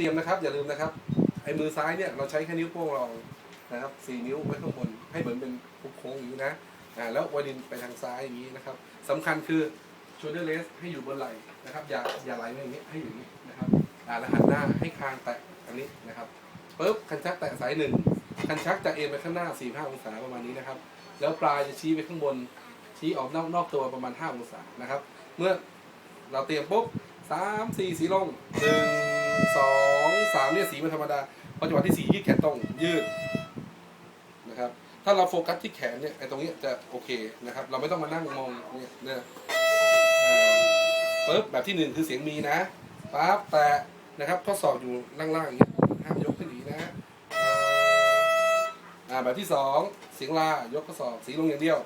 ตรียมนะครับ อย่าลืมนะครับไอ้มือซ้ายเนี่ยเราใช้แค่นิ้วโป้งรองนะครับสี่นิ้วไว้ข้างบนให้เหมือนเป็นโค้งอย่างนี้นะอ่าแล้ววาดินไปทางซ้ายอย่างนี้นะครับสำคัญคือ shoulder rest ให้อยู่บนไหล่นะครับ อย่าอย่าไหลมาอย่างนี้ให้อยู่อย่างนี้นะครับอ่าแล้วหันหน้าให้คางแตะอันนี้นะครับปุ๊บคันชักแตะสายหนึ่งคันชักจะเอ็นไปข้างหน้า4 5องศาประมาณนี้นะครับ แล้วปลายจะชี้ไปข้างบนชี้ออกนอกนอกตัวประมาณ 5 องศานะครับ เมื่อเราเตรียมปุ๊บสามสี่สีลงหนึ่ง สองสามเนี่ยสีมันธรรมดาพอจังหวะที่สี่ยืดแขนตรงยืดนะครับ ถ้าเราโฟกัสที่แขนเนี่ยไอ้ตรงนี้จะโอเคนะครับ เราไม่ต้องมานั่งมองเนี่ยเนี่ยปุ๊บแบบที่หนึ่งคือเสียงมีนะปั๊บแตะนะครับข้อศอกอยู่ล่างๆอย่างเงี้ยห้ามยกขึ้นหนีนะอ่าแบบที่สองเสียงลายกข้อศอกสีลงอย่างเดียว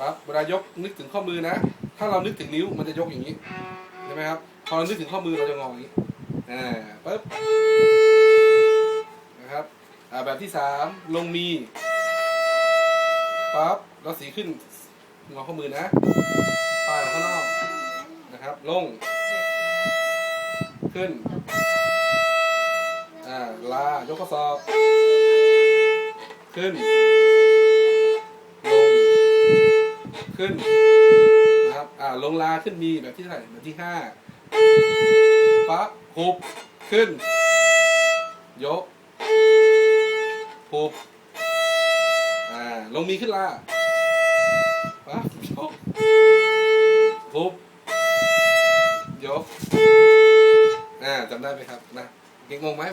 ครับเวลายกนึกถึงข้อมือนะ ถ้าเรานึกถึงนิ้วมันจะยกอย่างนี้ใช่ไหมครับ พอเรานึกถึงข้อมือเราจะงออย่างนี้อ่าปึ๊บนะครับอ่าแบบที่สามลงมีปั๊บเราสีขึ้นงอข้อมือนะปลายออกข้างนอกนะครับ ลง ขึ้นอ่าลายกข้อศอกขึ้น ลง ขึ้นนะครับอ่าลงลาขึ้นมีแบบที่เท่าไหร่แบบที่ห้า ปั๊บหุบ ขึ้น ยก หุบ อ่า ลงมีขึ้นลาปั๊บยกหุบ ยก อ่าจำได้ไหมครับ นะยังงงไหม